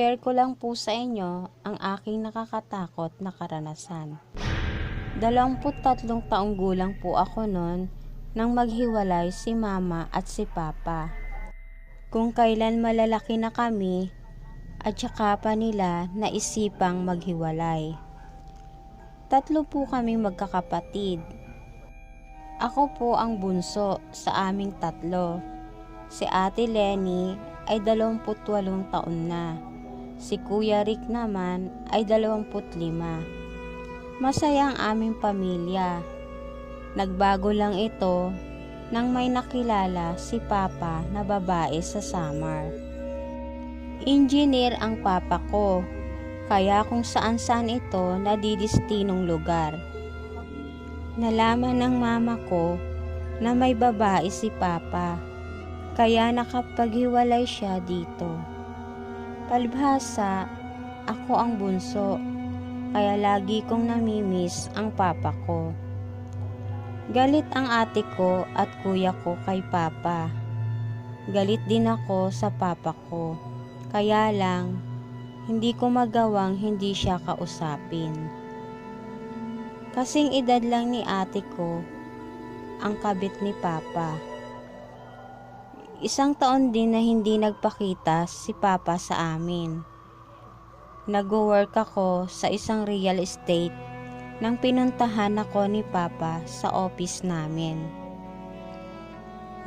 Share ko lang po sa inyo ang aking nakakatakot na karanasan. Dalawamput tatlong taong gulang po ako noon nang maghiwalay si mama at si papa. Kung kailan malalaki na kami at saka pa nila naisipang maghiwalay. Tatlo po kaming magkakapatid. Ako po ang bunso sa aming tatlo. Si Ate Lenny ay 28 taon na. Si Kuya Rick naman ay 25. Masaya ang aming pamilya. Nagbago lang ito nang may nakilala si Papa na babae sa Samar. Engineer ang papa ko, kaya kung saan saan ito nadidistinong lugar. Nalaman ng mama ko na may babae si Papa, kaya nakapaghiwalay siya dito. Palibhasa, ako ang bunso, kaya lagi kong namimiss ang papa ko. Galit ang ate ko at kuya ko kay papa. Galit din ako sa papa ko, kaya lang hindi ko magawang hindi siya kausapin. Kasing edad lang ni ate ko ang kabit ni papa. Isang taon din na hindi nagpakita si Papa sa amin. Nag-work ako sa isang real estate nang pinuntahan ako ni Papa sa office namin.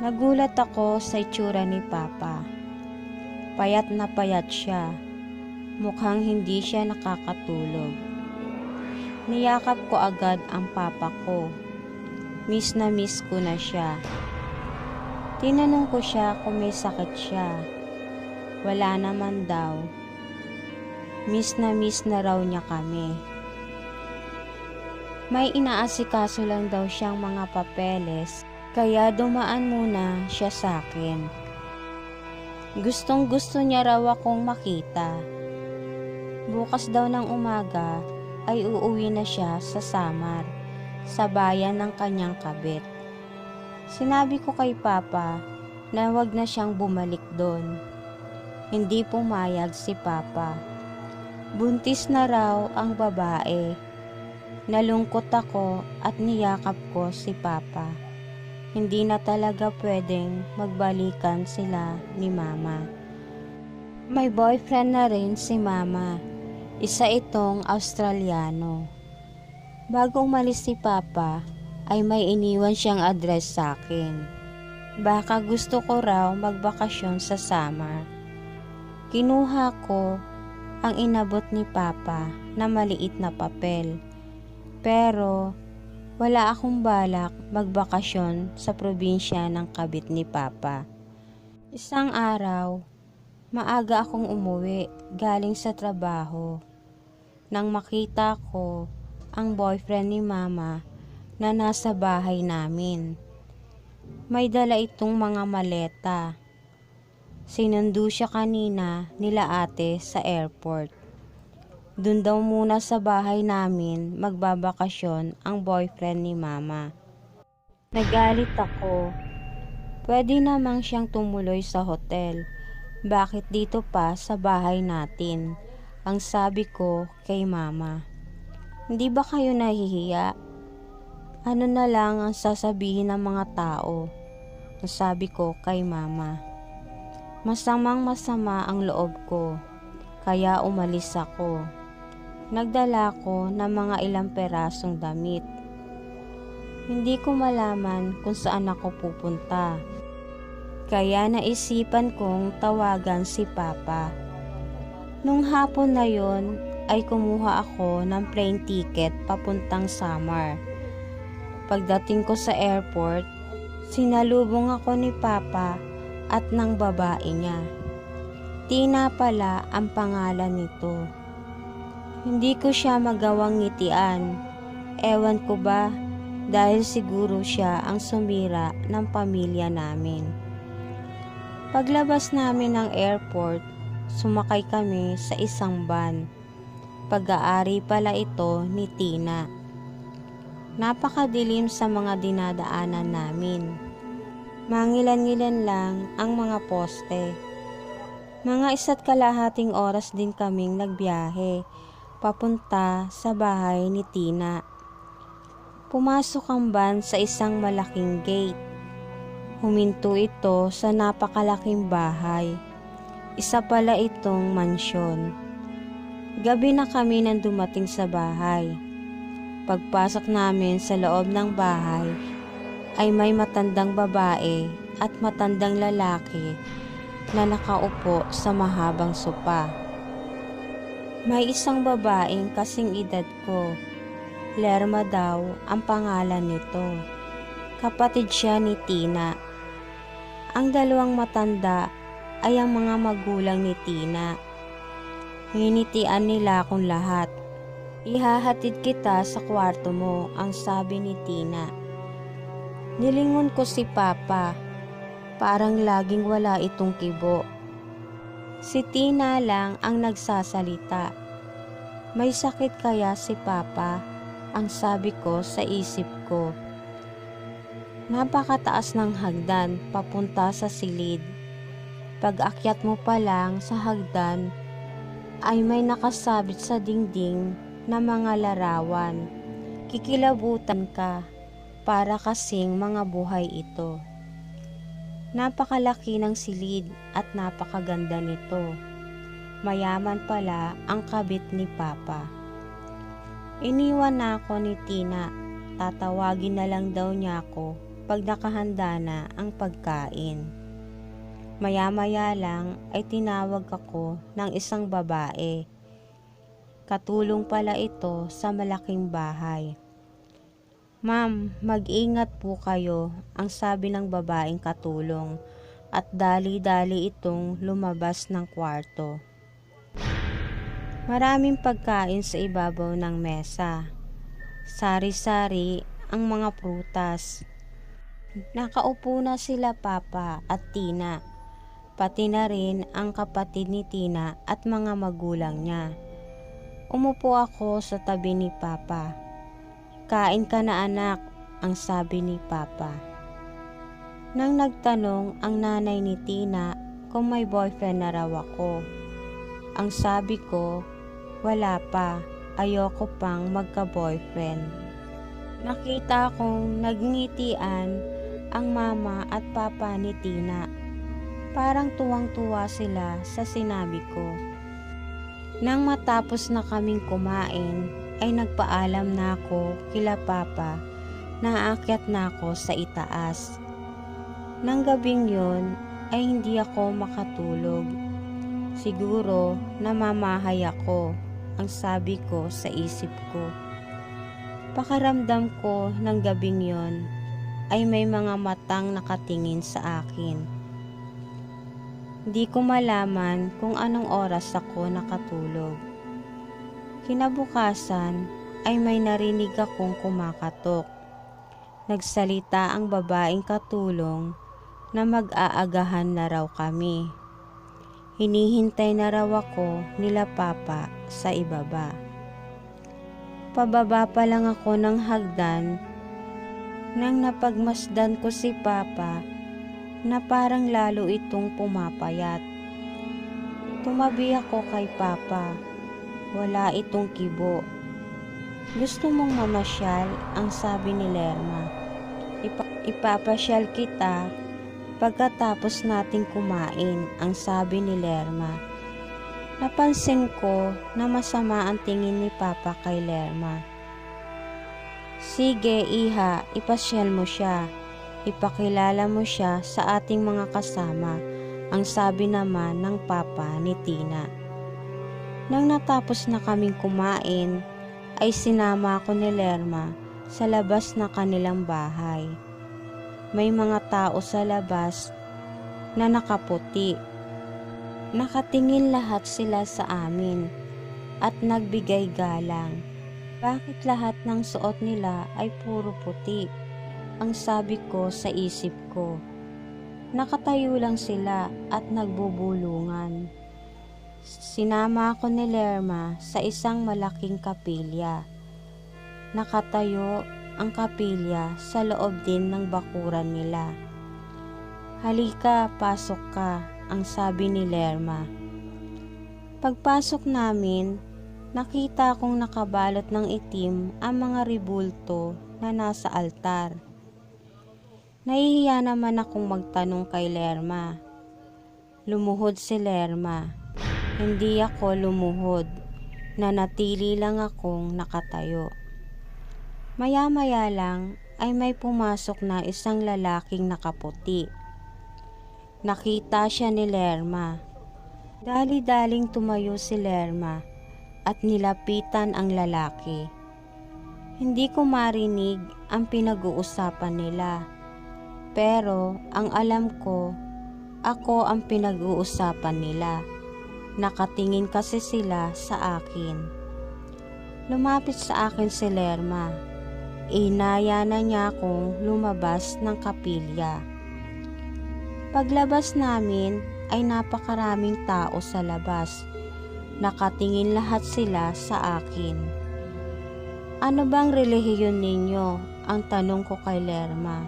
Nagulat ako sa itsura ni Papa. Payat na payat siya. Mukhang hindi siya nakakatulog. Niyakap ko agad ang papa ko. Miss na miss ko na siya. Tinanong ko siya kung may sakit siya. Wala naman daw. Miss na miss na raw niya kami. May inaasikaso lang daw siyang mga papeles, kaya dumaan muna siya sa akin. Gustong gusto niya raw akong makita. Bukas daw ng umaga ay uuwi na siya sa Samar, sa bayan ng kanyang kabit. Sinabi ko kay Papa na wag na siyang bumalik doon. Hindi pumayag si Papa. Buntis na raw ang babae. Nalungkot ako at niyakap ko si Papa. Hindi na talaga pwedeng magbalikan sila ni Mama. May boyfriend na rin si Mama. Isa itong Australiano. Bago umalis si Papa, ay may iniwan siyang address sa akin. Baka gusto ko raw magbakasyon sa summer. Kinuha ko ang inabot ni Papa na maliit na papel. Pero wala akong balak magbakasyon sa probinsya ng kabit ni Papa. Isang araw, maaga akong umuwi galing sa trabaho. Nang makita ko ang boyfriend ni Mama na nasa bahay namin. May dala itong mga maleta. Sinundo siya kanina nila ate sa airport. Doon daw muna sa bahay namin magbabakasyon ang boyfriend ni mama. Nagalit ako. Pwede namang siyang tumuloy sa hotel. Bakit dito pa sa bahay natin? Ang sabi ko kay mama. Hindi ba kayo nahihiya? Ano na lang ang sasabihin ng mga tao? Ang sabi ko kay mama. Masamang masama ang loob ko, kaya umalis ako. Nagdala ko ng mga ilang perasong damit. Hindi ko malaman kung saan ako pupunta. Kaya naisipan kong tawagan si Papa. Nung hapon na yon ay kumuha ako ng plane ticket papuntang Samar. Pagdating ko sa airport, sinalubong ako ni Papa at ng babae niya. Tina pala ang pangalan nito. Hindi ko siya magawang ngitian. Ewan ko ba dahil siguro siya ang sumira ng pamilya namin. Paglabas namin ng airport, sumakay kami sa isang van. Pag-aari pala ito ni Tina. Napakadilim sa mga dinadaanan namin. Mangilan-ngilan lang ang mga poste. Mga isa't kalahating oras din kaming nagbiyahe papunta sa bahay ni Tina. Pumasok ang van sa isang malaking gate. Huminto ito sa napakalaking bahay. Isa pala itong mansyon. Gabi na kami nang dumating sa bahay. Pagpasok namin sa loob ng bahay, ay may matandang babae at matandang lalaki na nakaupo sa mahabang sopa. May isang babaeng kasing edad ko. Lerma daw ang pangalan nito. Kapatid siya ni Tina. Ang dalawang matanda ay ang mga magulang ni Tina. Hinitian nila akong lahat. Ihahatid kita sa kwarto mo, ang sabi ni Tina. Nilingon ko si Papa. Parang laging wala itong kibo. Si Tina lang ang nagsasalita. May sakit kaya si Papa? Ang sabi ko sa isip ko. Napakataas ng hagdan papunta sa silid. Pag akyat mo pa lang sa hagdan, ay may nakasabit sa dingding na mga larawan. Kikilabutan ka para kasing mga buhay ito. Napakalaki ng silid at napakaganda nito. Mayaman pala ang kabit ni Papa. Iniwan na ako ni Tina. Tatawagin na lang daw niya ako pag nakahanda na ang pagkain. Maya-maya lang ay tinawag ako ng isang babae Katulong pala ito sa malaking bahay. Ma'am, mag-ingat po kayo, ang sabi ng babaeng katulong at dali-dali itong lumabas ng kwarto. Maraming pagkain sa ibabaw ng mesa. Sari-sari ang mga prutas. Nakaupo na sila Papa at Tina, pati na rin ang kapatid ni Tina at mga magulang niya. Umupo ako sa tabi ni Papa. Kain ka na anak, ang sabi ni Papa. Nang nagtanong ang nanay ni Tina kung may boyfriend na raw ako. Ang sabi ko, wala pa, ayoko pang magka-boyfriend. Nakita kong nagngitian ang mama at papa ni Tina. Parang tuwang-tuwa sila sa sinabi ko. Nang matapos na kaming kumain, ay nagpaalam na ako kila Papa na aakyat na ako sa itaas. Nang gabing yon ay hindi ako makatulog. Siguro namamahay ako, ang sabi ko sa isip ko. Pakaramdam ko ng gabing yon ay may mga matang nakatingin sa akin Di ko malaman kung anong oras ako nakatulog. Kinabukasan ay may narinig akong kumakatok. Nagsalita ang babaeng katulong na mag-aagahan na raw kami. Hinihintay na raw ako nila papa sa ibaba. Pababa pa lang ako ng hagdan nang napagmasdan ko si papa na parang lalo itong pumapayat. Tumabi ako kay Papa. Wala itong kibo. Gusto mong mamasyal, ang sabi ni Lerma. Ipa ipapasyal kita pagkatapos nating kumain, ang sabi ni Lerma. Napansin ko na masama ang tingin ni Papa kay Lerma. Sige, iha, ipasyal mo siya ipakilala mo siya sa ating mga kasama, ang sabi naman ng papa ni Tina. Nang natapos na kaming kumain, ay sinama ako ni Lerma sa labas na kanilang bahay. May mga tao sa labas na nakaputi. Nakatingin lahat sila sa amin at nagbigay galang. Bakit lahat ng suot nila ay puro puti? Ang sabi ko sa isip ko. Nakatayo lang sila at nagbubulungan. Sinama ako ni Lerma sa isang malaking kapilya. Nakatayo ang kapilya sa loob din ng bakuran nila. Halika, pasok ka, ang sabi ni Lerma. Pagpasok namin, nakita kong nakabalot ng itim ang mga ribulto na nasa altar. Nahihiya naman akong magtanong kay Lerma. Lumuhod si Lerma. Hindi ako lumuhod. Nanatili lang akong nakatayo. Maya-maya lang ay may pumasok na isang lalaking nakaputi. Nakita siya ni Lerma. Dali-daling tumayo si Lerma at nilapitan ang lalaki. Hindi ko marinig ang pinag-uusapan nila. Pero ang alam ko, ako ang pinag-uusapan nila. Nakatingin kasi sila sa akin. Lumapit sa akin si Lerma Inaya na niya akong lumabas ng kapilya. Paglabas namin ay napakaraming tao sa labas. Nakatingin lahat sila sa akin. Ano bang relihiyon ninyo? Ang tanong ko kay Lerma.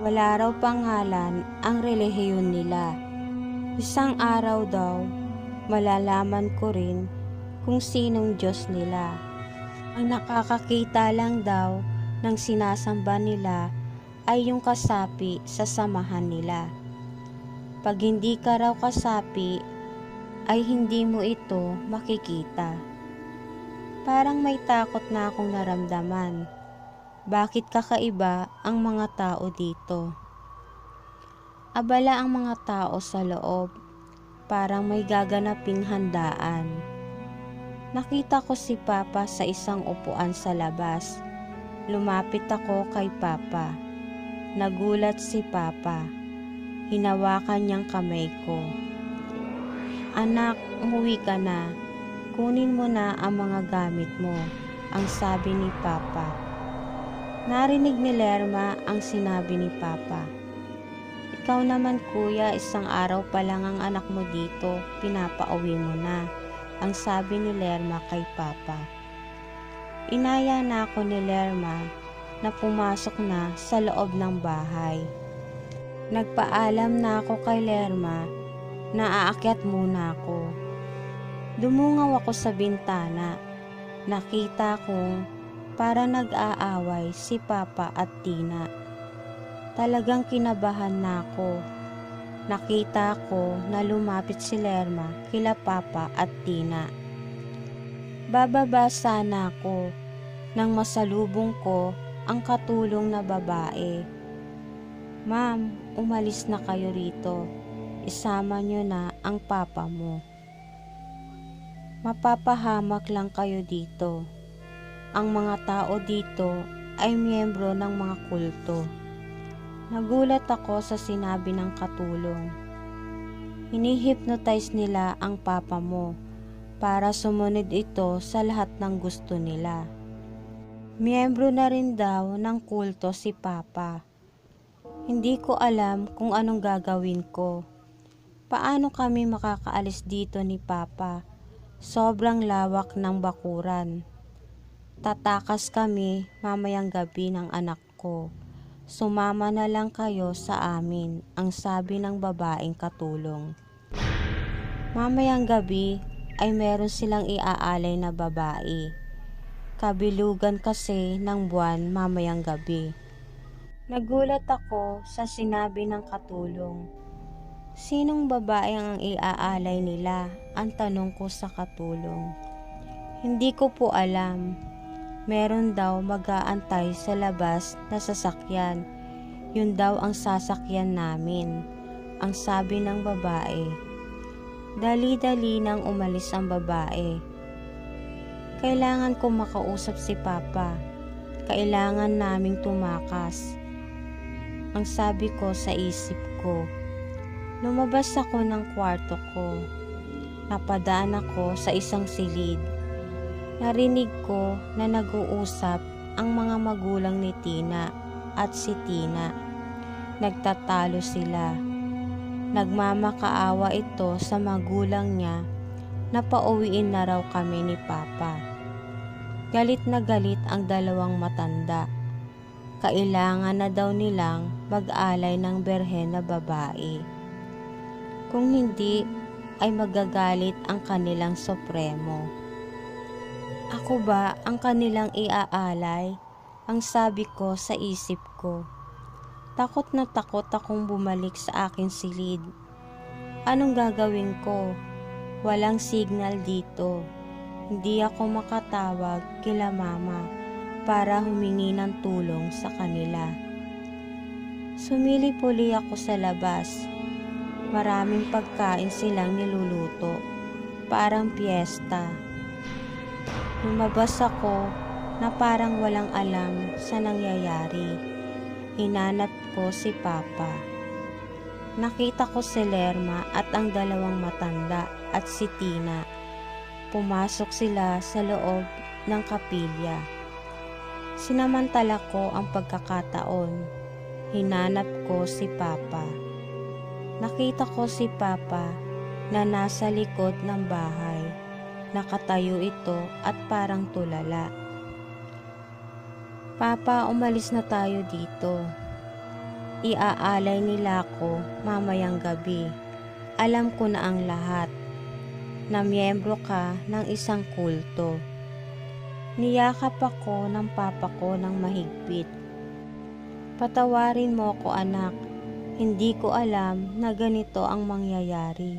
Wala raw pangalan ang relihiyon nila. Isang araw daw, malalaman ko rin kung sinong Diyos nila. Ang nakakakita lang daw ng sinasamba nila ay yung kasapi sa samahan nila. Pag hindi ka raw kasapi, ay hindi mo ito makikita. Parang may takot na akong naramdaman. Bakit kakaiba ang mga tao dito? Abala ang mga tao sa loob. Parang may gaganaping handaan. Nakita ko si Papa sa isang upuan sa labas Lumapit ako kay Papa. Nagulat si Papa. Hinawakan niyang kamay ko. Anak, umuwi ka na. Kunin mo na ang mga gamit mo, ang sabi ni Papa. Narinig ni Lerma ang sinabi ni Papa. Ikaw naman kuya, isang araw pa lang ang anak mo dito, pinapauwi mo na, ang sabi ni Lerma kay Papa. Inaya na ako ni Lerma na pumasok na sa loob ng bahay. Nagpaalam na ako kay Lerma na aakyat muna ako. Dumungaw ako sa bintana. Nakita kong para nag-aaway si Papa at Tina. Talagang kinabahan na ako. Nakita ko na lumapit si Lerma kila Papa at Tina. Bababa sana ako nang masalubong ko ang katulong na babae. Ma'am, umalis na kayo rito. Isama nyo na ang papa mo. Mapapahamak lang kayo dito. Ang mga tao dito ay miyembro ng mga kulto. Nagulat ako sa sinabi ng katulong. Hinihipnotize nila ang papa mo para sumunod ito sa lahat ng gusto nila. Miyembro na rin daw ng kulto si Papa. Hindi ko alam kung anong gagawin ko. Paano kami makakaalis dito ni Papa? Sobrang lawak ng bakuran. Tatakas kami mamayang gabi ng anak ko. Sumama na lang kayo sa amin, ang sabi ng babaeng katulong. Mamayang gabi, ay meron silang iaalay na babae. Kabilugan kasi ng buwan mamayang gabi. Nagulat ako sa sinabi ng katulong. Sinong babae ang iaalay nila? Ang tanong ko sa katulong. Hindi ko po alam. Meron daw mag-aantay sa labas na sasakyan. Yun daw ang sasakyan namin. Ang sabi ng babae. Dali-dali nang umalis ang babae. Kailangan ko makausap si Papa. Kailangan naming tumakas. Ang sabi ko sa isip ko. Lumabas ako ng kwarto ko. Napadaan ako sa isang silid. Narinig ko na nag-uusap ang mga magulang ni Tina at si Tina. Nagtatalo sila. Nagmamakaawa ito sa magulang niya na pauwiin na raw kami ni Papa. Galit na galit ang dalawang matanda. Kailangan na daw nilang mag-alay ng berhen na babae. Kung hindi, ay magagalit ang kanilang supremo. Ako ba ang kanilang iaalay? Ang sabi ko sa isip ko. Takot na takot akong bumalik sa aking silid. Anong gagawin ko? Walang signal dito. Hindi ako makatawag kila mama para humingi ng tulong sa kanila. Sumili-puli ako sa labas Maraming pagkain silang niluluto. Parang piyesta. Lumabas ako na parang walang alam sa nangyayari. Hinanap ko si Papa. Nakita ko si Lerma at ang dalawang matanda at si Tina. Pumasok sila sa loob ng kapilya. Sinamantala ko ang pagkakataon. Hinanap ko si Papa nakita ko si Papa na nasa likod ng bahay. Nakatayo ito at parang tulala. Papa, umalis na tayo dito. Iaalay nila ako mamayang gabi. Alam ko na ang lahat na miyembro ka ng isang kulto. Niyakap ako ng papa ko ng mahigpit. Patawarin mo ko anak hindi ko alam na ganito ang mangyayari,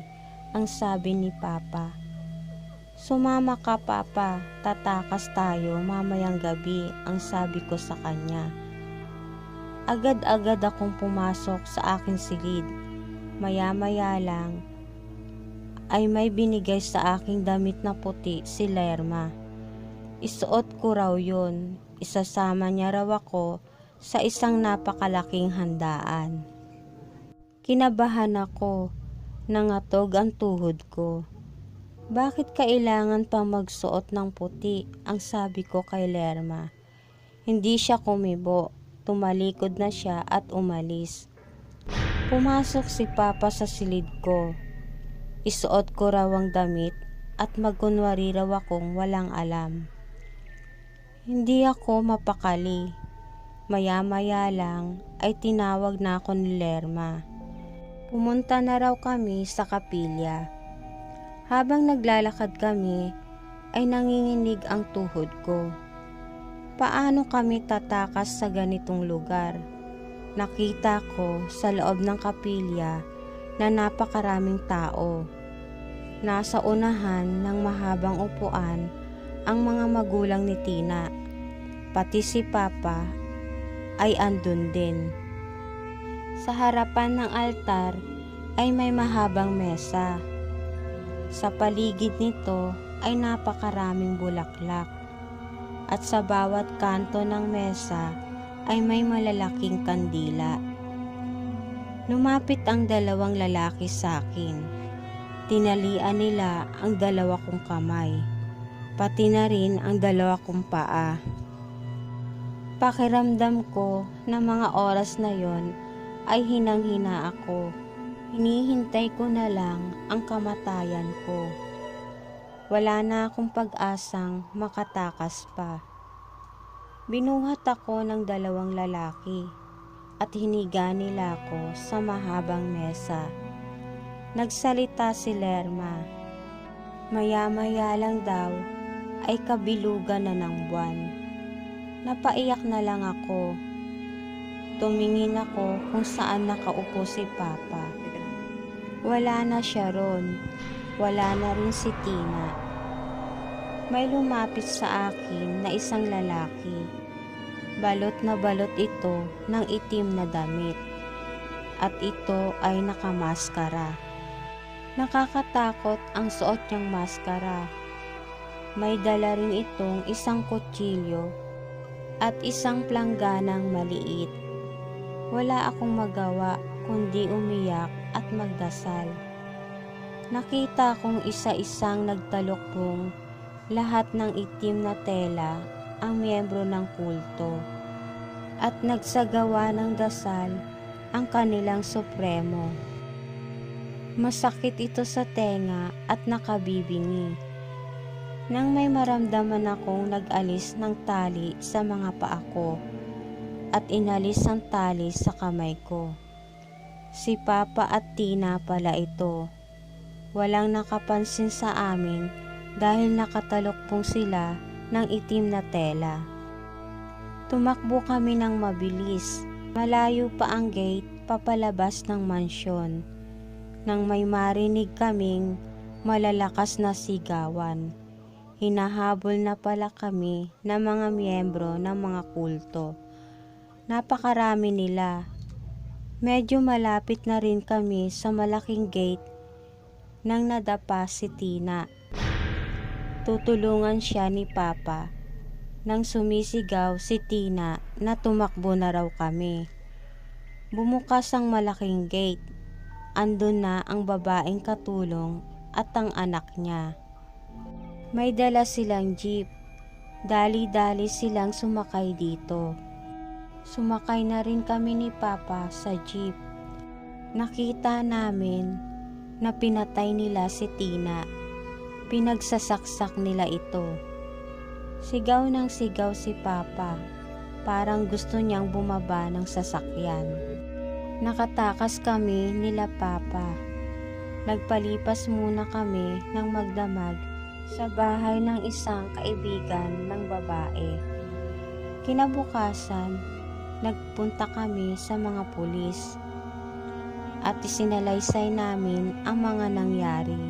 ang sabi ni Papa. Sumama ka Papa, tatakas tayo mamayang gabi, ang sabi ko sa kanya. Agad-agad akong pumasok sa aking silid. Maya-maya lang ay may binigay sa aking damit na puti si Lerma. Isuot ko raw yun. Isasama niya raw ako sa isang napakalaking handaan. Kinabahan ako, nangatog ang tuhod ko. Bakit kailangan pa magsuot ng puti? Ang sabi ko kay Lerma. Hindi siya kumibo. Tumalikod na siya at umalis. Pumasok si Papa sa silid ko. Isuot ko raw ang damit at magkunwari raw akong walang alam. Hindi ako mapakali. Maya-maya lang ay tinawag na ako ni Lerma. Pumunta na raw kami sa kapilya. Habang naglalakad kami, ay nanginginig ang tuhod ko. Paano kami tatakas sa ganitong lugar? Nakita ko sa loob ng kapilya na napakaraming tao. Nasa unahan ng mahabang upuan ang mga magulang ni Tina. Pati si Papa ay andun din. Sa harapan ng altar ay may mahabang mesa. Sa paligid nito ay napakaraming bulaklak. At sa bawat kanto ng mesa ay may malalaking kandila. Lumapit ang dalawang lalaki sa akin. Tinalian nila ang dalawa kong kamay, pati na rin ang dalawa kong paa. Pakiramdam ko na mga oras na yon ay hinang-hina ako. Hinihintay ko na lang ang kamatayan ko. Wala na akong pag-asang makatakas pa. Binuhat ako ng dalawang lalaki at hiniga nila ako sa mahabang mesa. Nagsalita si Lerma. Maya-maya lang daw ay kabilugan na ng buwan. Napaiyak na lang ako Tumingin ako kung saan nakaupo si Papa. Wala na siya ron. Wala na rin si Tina. May lumapit sa akin na isang lalaki. Balot na balot ito ng itim na damit. At ito ay nakamaskara. Nakakatakot ang suot niyang maskara. May dala rin itong isang kutsilyo at isang plangganang maliit. Wala akong magawa kundi umiyak at magdasal. Nakita kong isa-isang nagtalokbong lahat ng itim na tela ang miyembro ng kulto at nagsagawa ng dasal ang kanilang supremo. Masakit ito sa tenga at nakabibingi. Nang may maramdaman akong nag-alis ng tali sa mga paa ko, at inalis ang tali sa kamay ko. Si Papa at Tina pala ito. Walang nakapansin sa amin dahil nakatalokpong sila ng itim na tela. Tumakbo kami ng mabilis. Malayo pa ang gate papalabas ng mansyon. Nang may marinig kaming malalakas na sigawan. Hinahabol na pala kami ng mga miyembro ng mga kulto. Napakarami nila. Medyo malapit na rin kami sa malaking gate nang nadapa si Tina. Tutulungan siya ni Papa nang sumisigaw si Tina na tumakbo na raw kami. Bumukas ang malaking gate. Andun na ang babaeng katulong at ang anak niya. May dala silang jeep. Dali-dali silang sumakay dito. Sumakay na rin kami ni Papa sa jeep. Nakita namin na pinatay nila si Tina. Pinagsasaksak nila ito. Sigaw ng sigaw si Papa. Parang gusto niyang bumaba ng sasakyan. Nakatakas kami nila Papa. Nagpalipas muna kami ng magdamag sa bahay ng isang kaibigan ng babae. Kinabukasan, nagpunta kami sa mga pulis at isinalaysay namin ang mga nangyari.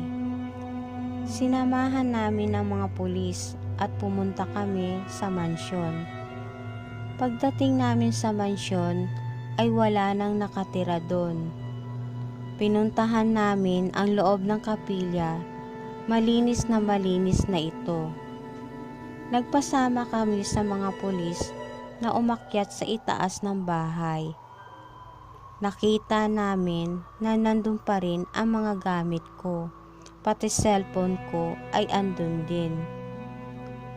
Sinamahan namin ang mga pulis at pumunta kami sa mansyon. Pagdating namin sa mansyon ay wala nang nakatira doon. Pinuntahan namin ang loob ng kapilya Malinis na malinis na ito. Nagpasama kami sa mga pulis na umakyat sa itaas ng bahay. Nakita namin na nandun pa rin ang mga gamit ko. Pati cellphone ko ay andun din.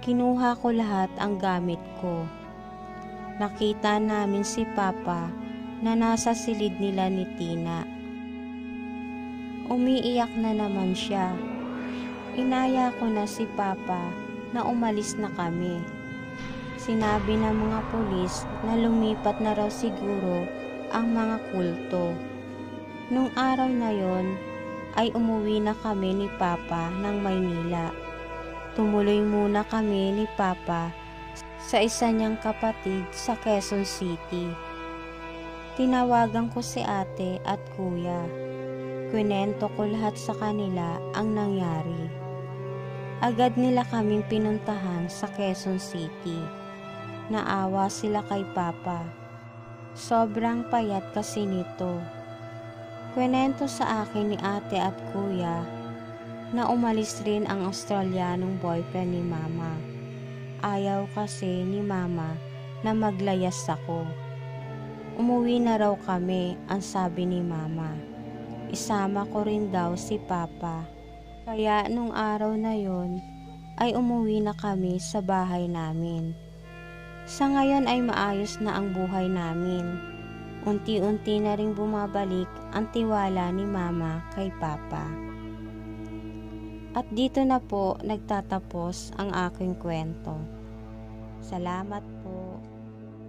Kinuha ko lahat ang gamit ko. Nakita namin si Papa na nasa silid nila ni Tina. Umiiyak na naman siya Inaya ko na si Papa na umalis na kami. Sinabi ng mga pulis na lumipat na raw siguro ang mga kulto. Nung araw na yon ay umuwi na kami ni Papa ng Maynila. Tumuloy muna kami ni Papa sa isa niyang kapatid sa Quezon City. Tinawagan ko si ate at kuya. Kwento ko lahat sa kanila ang nangyari agad nila kaming pinuntahan sa Quezon City. Naawa sila kay Papa. Sobrang payat kasi nito. Kwenento sa akin ni ate at kuya na umalis rin ang Australianong boyfriend ni Mama. Ayaw kasi ni Mama na maglayas ako. Umuwi na raw kami, ang sabi ni Mama. Isama ko rin daw si Papa kaya nung araw na yon ay umuwi na kami sa bahay namin. Sa ngayon ay maayos na ang buhay namin. Unti-unti na ring bumabalik ang tiwala ni Mama kay Papa. At dito na po nagtatapos ang aking kwento. Salamat